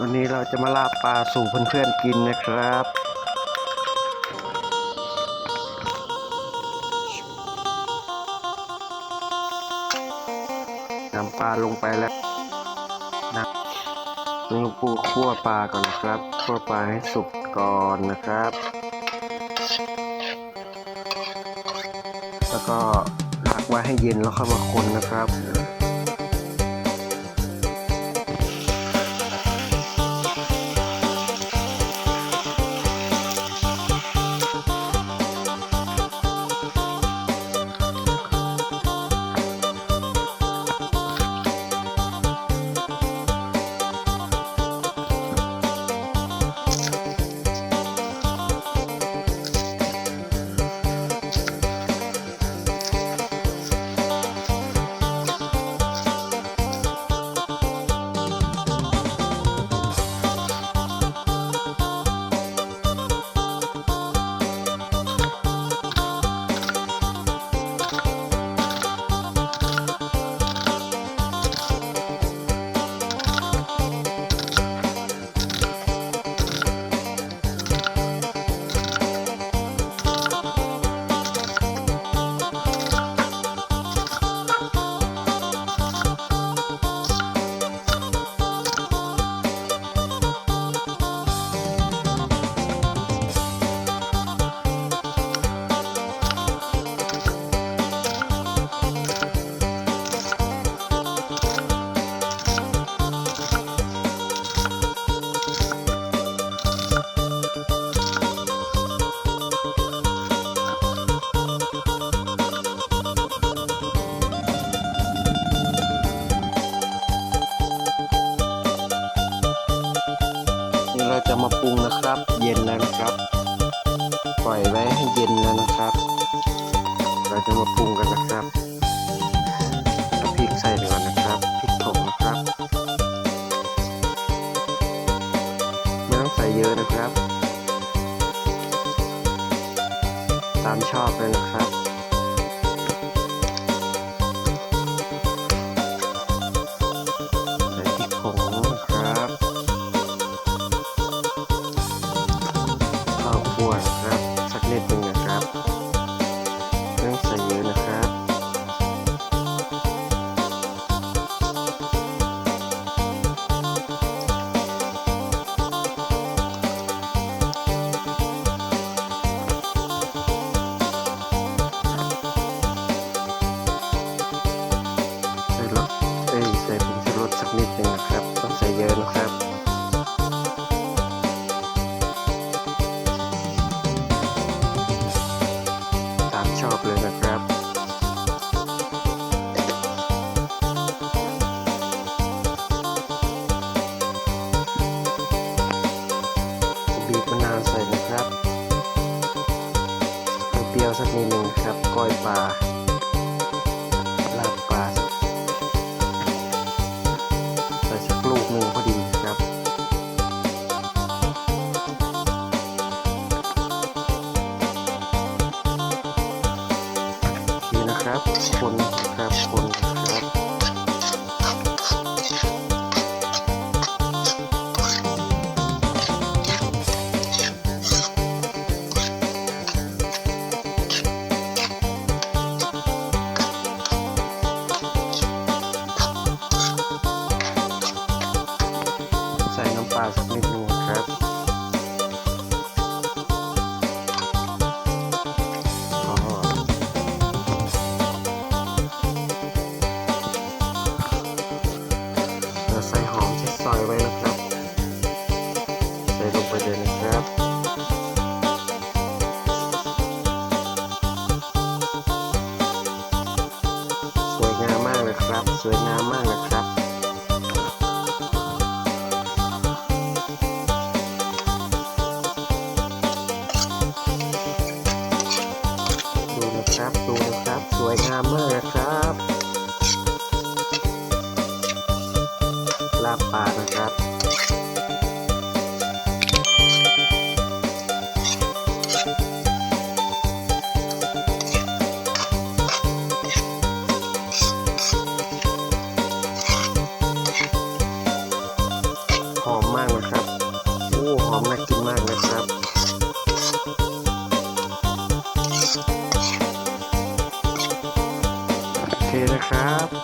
วันนี้เราจะมาลาบปลาสู่เพื่อนๆกินนะครับ นำปลาลงไปแล้วนะลงปูคั่วปลาก่อนนะครับคั่วปลาให้สุกก่อนนะครับ แล้วก็พักไว้ให้เย็นแล้วเข้ามาคนนะครับ เราจะมาปรุงนะครับ เย็นแล้วนะครับ ปล่อยไว้ให้เย็นแล้วนะครับ เราจะมาปรุงกันนะครับเอาพริกใส่ไปก่อนนะครับพริกผงนะครับไม่ต้องใส่เยอะนะครับ ตามชอบเลยนะครับ นิดนึงนะครับต้องใส่เยอะนะครับตามชอบเลยนะครับบีบมะนาวใส่นะครับเปรี้ยวสักนิดหนึ่งครับก้อยปลา นะครับคนครับคนครับ ใส่หอมที่ซอยไว้นะครับ ใส่ลงไปเลยนะครับสวยงามมากเลยครับ สวยงามมากเลยครับ ลาบปลานะครับ หอมมากนะครับ โอ้หอมน่ากินมากนะครับโอเคนะครับ